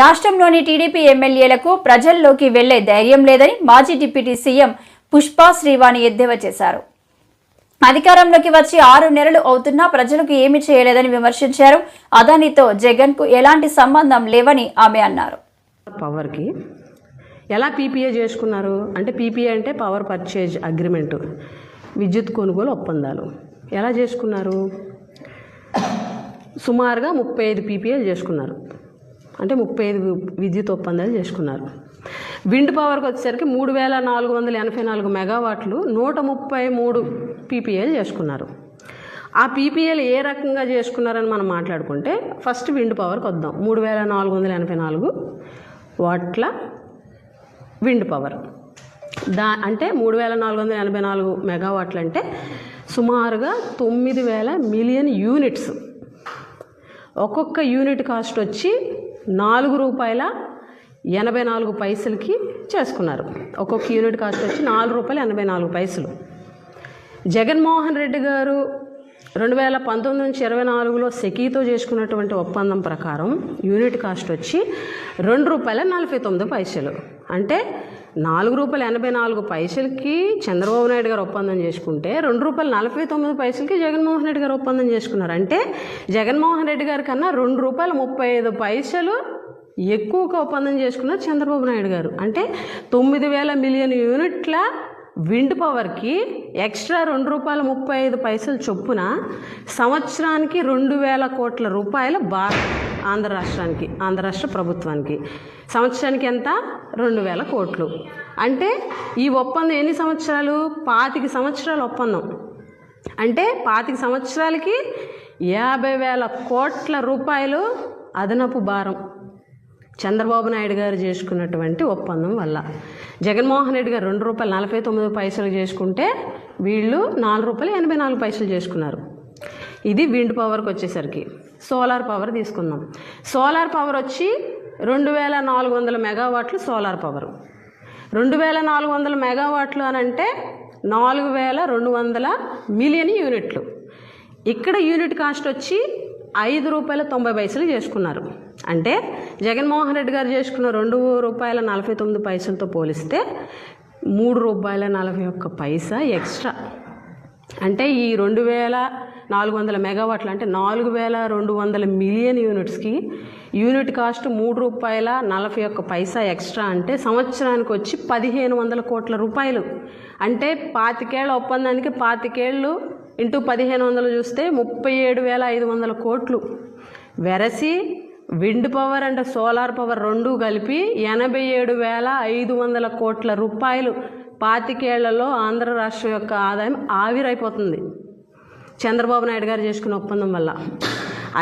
రాష్ట్రంలోని టీడీపీ ఎమ్మెల్యేలకు ప్రజల్లోకి వెళ్ళే ధైర్యం లేదని మాజీ డిప్యూటీ సీఎం పుష్పా శ్రీవాణి ఎద్దేవా చేశారు. అధికారంలోకి వచ్చి ఆరు నెలలు అవుతున్నా ప్రజలకు ఏమి చేయలేదని విమర్శించారు. అదానితో జగన్కు ఎలాంటి సంబంధం లేవని ఆమె అన్నారు. పవర్కి ఎలా పీపీఏ చేసుకున్నారు? అంటే పీపీఏ అంటే పవర్ పర్చేజ్ అగ్రిమెంటు విద్యుత్ కొనుగోలు ఒప్పందాలు. ఎలా చేసుకున్నారు? సుమారుగా ముప్పై ఐదు పీపీఏలు చేసుకున్నారు. అంటే ముప్పై ఐదు విద్యుత్ ఒప్పందాలు చేసుకున్నారు. విండ్ పవర్కి వచ్చేసరికి మూడు వేల నాలుగు వందల ఎనభై నాలుగు మెగావాట్లు నూట ముప్పై మూడు పీపీఎల్ చేసుకున్నారు. ఆ పీపీఎల్ ఏ రకంగా చేసుకున్నారని మనం మాట్లాడుకుంటే ఫస్ట్ విండ్ పవర్కి వద్దాం. మూడు వేల నాలుగు వందల ఎనభై నాలుగు వాట్ల విండ్ పవర్. దా అంటే మూడు వేల నాలుగు వందల ఎనభై నాలుగు మెగావాట్లు అంటే సుమారుగా తొమ్మిది వేల మిలియన్ యూనిట్స్. ఒక్కొక్క యూనిట్ కాస్ట్ వచ్చి నాలుగు రూపాయల ఎనభై నాలుగు పైసలకి చేసుకున్నారు. ఒక్కొక్క యూనిట్ కాస్ట్ వచ్చి నాలుగు రూపాయల ఎనభై నాలుగు పైసలు. జగన్మోహన్ రెడ్డి గారు రెండు వేల పంతొమ్మిది నుంచి ఇరవై నాలుగులో సెకీతో చేసుకున్నటువంటి ఒప్పందం ప్రకారం యూనిట్ కాస్ట్ వచ్చి రెండు రూపాయల నలభై తొమ్మిది పైసలు. అంటే నాలుగు రూపాయలు ఎనభై నాలుగు పైసలకి చంద్రబాబు నాయుడు గారు ఒప్పందం చేసుకుంటే రెండు రూపాయలు నలభై తొమ్మిది పైసలకి జగన్మోహన్ రెడ్డి గారు ఒప్పందం చేసుకున్నారు. అంటే జగన్మోహన్ రెడ్డి గారి కన్నా రెండు రూపాయల ముప్పై ఐదు పైసలు ఎక్కువగా ఒప్పందం చేసుకున్నారు చంద్రబాబు నాయుడు గారు. అంటే తొమ్మిది వేల మిలియన్ యూనిట్ల విండ్ పవర్కి ఎక్స్ట్రా రెండు రూపాయల ముప్పై ఐదు పైసలు చొప్పున సంవత్సరానికి రెండు వేల కోట్ల రూపాయల భారం ఆంధ్ర రాష్ట్రానికి ఆంధ్ర రాష్ట్ర ప్రభుత్వానికి. సంవత్సరానికి ఎంత? రెండు వేల కోట్లు. అంటే ఈ ఒప్పందం ఎన్ని సంవత్సరాలు? పాతిక సంవత్సరాల ఒప్పందం. అంటే పాతిక సంవత్సరాలకి యాభై వేల కోట్ల రూపాయలు అదనపు భారం. చంద్రబాబు నాయుడు గారు చేసుకున్నటువంటి ఒప్పందం వల్ల. జగన్మోహన్ రెడ్డి గారు రెండు రూపాయలు నలభై తొమ్మిది పైసలు చేసుకుంటే వీళ్ళు నాలుగు రూపాయలు ఎనభై నాలుగు పైసలు చేసుకున్నారు. ఇది విండ్ పవర్కి వచ్చేసరికి. సోలార్ పవర్ తీసుకుందాం. సోలార్ పవర్ వచ్చి రెండు వేల నాలుగు వందల మెగావాట్లు సోలార్ పవర్. రెండు వేల నాలుగు వందల మెగావాట్లు అని అంటే నాలుగు వేల రెండు వందల మిలియన్ యూనిట్లు. ఇక్కడ యూనిట్ కాస్ట్ వచ్చి ఐదు రూపాయల తొంభై పైసలు చేసుకున్నారు. అంటే జగన్మోహన్ రెడ్డి గారు చేసుకున్న రెండు రూపాయల నలభై తొమ్మిది పైసలతో పోలిస్తే మూడు రూపాయల నలభై ఒక్క పైసా ఎక్స్ట్రా. అంటే ఈ రెండు వేల నాలుగు వందల మెగావాట్లు అంటే నాలుగు వేల రెండు వందల మిలియన్ యూనిట్స్కి యూనిట్ కాస్ట్ మూడు రూపాయల నలభై ఒక్క పైసా ఎక్స్ట్రా అంటే సంవత్సరానికి వచ్చి పదిహేను వందల కోట్ల రూపాయలు. అంటే పాతికేళ్ళ ఒప్పందానికి పాతికేళ్ళు ఇంటూ పదిహేను వందలు చూస్తే ముప్పై ఏడు వేల ఐదు వందల కోట్లు. వెరసి wind power and solar power రెండు కలిపి ఎనభై ఏడు వేల ఐదు వందల కోట్ల రూపాయలు పాతికేళ్ళలో ఆంధ్ర రాష్ట్రం యొక్క ఆదాయం ఆవిరైపోతుంది. చంద్రబాబు నాయుడు గారు చేసుకున్న ఒప్పందం వల్ల.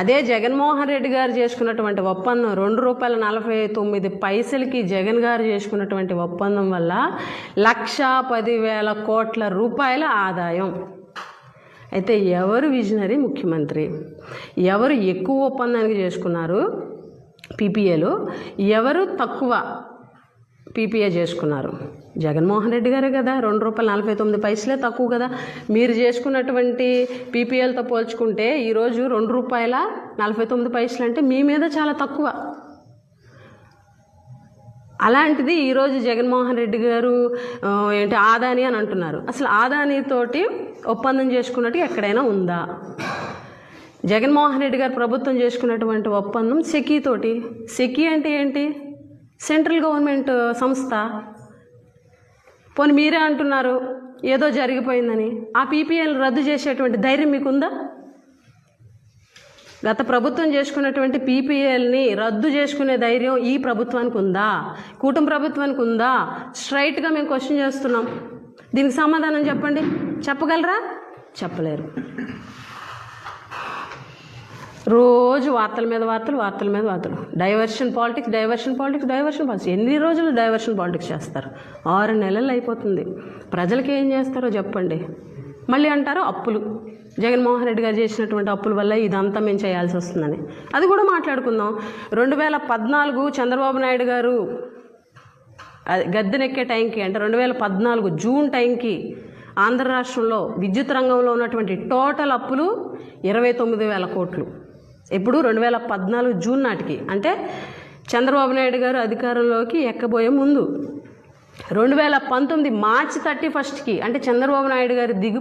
అదే జగన్మోహన్ రెడ్డి గారు చేసుకున్నటువంటి ఒప్పందం రెండు రూపాయల నలభై తొమ్మిది పైసలకి జగన్ గారు చేసుకున్నటువంటి ఒప్పందం వల్ల లక్షా పదివేల కోట్ల రూపాయల ఆదాయం. అయితే ఎవరు విజనరీ? ముఖ్యమంత్రి. ఎవరు ఎక్కువ ఒప్పందానికి చేసుకున్నారు? పీపీఏలు. ఎవరు తక్కువ పీపీఏ చేసుకున్నారు? జగన్మోహన్ రెడ్డి గారే కదా. రెండు రూపాయల నలభై తొమ్మిది పైసలే తక్కువ కదా. మీరు చేసుకున్నటువంటి పీపీఎల్తో పోల్చుకుంటే ఈరోజు రెండు రూపాయల నలభై తొమ్మిది పైసలు అంటే మీ మీద చాలా తక్కువ. అలాంటిది ఈరోజు జగన్మోహన్ రెడ్డి గారు ఏంటి ఆదాని అని అంటున్నారు. అసలు ఆదానితోటి ఒప్పందం చేసుకున్నట్టు ఎక్కడైనా ఉందా? జగన్మోహన్ రెడ్డి గారు ప్రభుత్వం చేసుకున్నటువంటి ఒప్పందం సెకీతోటి సెకీ అంటే ఏంటి? సెంట్రల్ గవర్నమెంట్ సంస్థ. పోనీ మీరే అంటున్నారు ఏదో జరిగిపోయిందని. ఆ పీపీఎల్ రద్దు చేసేటువంటి ధైర్యం మీకుందా? గత ప్రభుత్వం చేసుకున్నటువంటి పీపీఎల్ని రద్దు చేసుకునే ధైర్యం ఈ ప్రభుత్వానికి ఉందా? కూటమి ప్రభుత్వానికి ఉందా? స్ట్రైట్గా మేము క్వశ్చన్ చేస్తున్నాం. దీనికి సమాధానం చెప్పండి. చెప్పగలరా? చెప్పలేరు. రోజు వార్తల మీద వార్తలు వార్తల మీద వార్తలు. Diversion politics diversion politics diversion politics ఎన్ని రోజులు డైవర్షన్ పాలిటిక్స్ చేస్తారు? ఆరు నెలలు అయిపోతుంది. ప్రజలకి ఏం చేస్తారో చెప్పండి. మళ్ళీ అంటారు అప్పులు. జగన్మోహన్ రెడ్డి గారు చేసినటువంటి అప్పుల వల్ల ఇదంతా మేము చేయాల్సి వస్తుందని. అది కూడా మాట్లాడుకుందాం. రెండు వేల పద్నాలుగు చంద్రబాబు నాయుడు గారు అది గద్దెనెక్కే టైంకి అంటే రెండు వేల పద్నాలుగు జూన్ టైంకి ఆంధ్ర రాష్ట్రంలో విద్యుత్ రంగంలో ఉన్నటువంటి టోటల్ అప్పులు ఇరవై తొమ్మిది వేల కోట్లు. ఎప్పుడు రెండు వేల పద్నాలుగు జూన్ నాటికి అంటే చంద్రబాబు నాయుడు గారు అధికారంలోకి ఎక్కబోయే ముందు. రెండు వేల పంతొమ్మిది మార్చి థర్టీ ఫస్ట్కి అంటే చంద్రబాబు నాయుడు గారు దిగు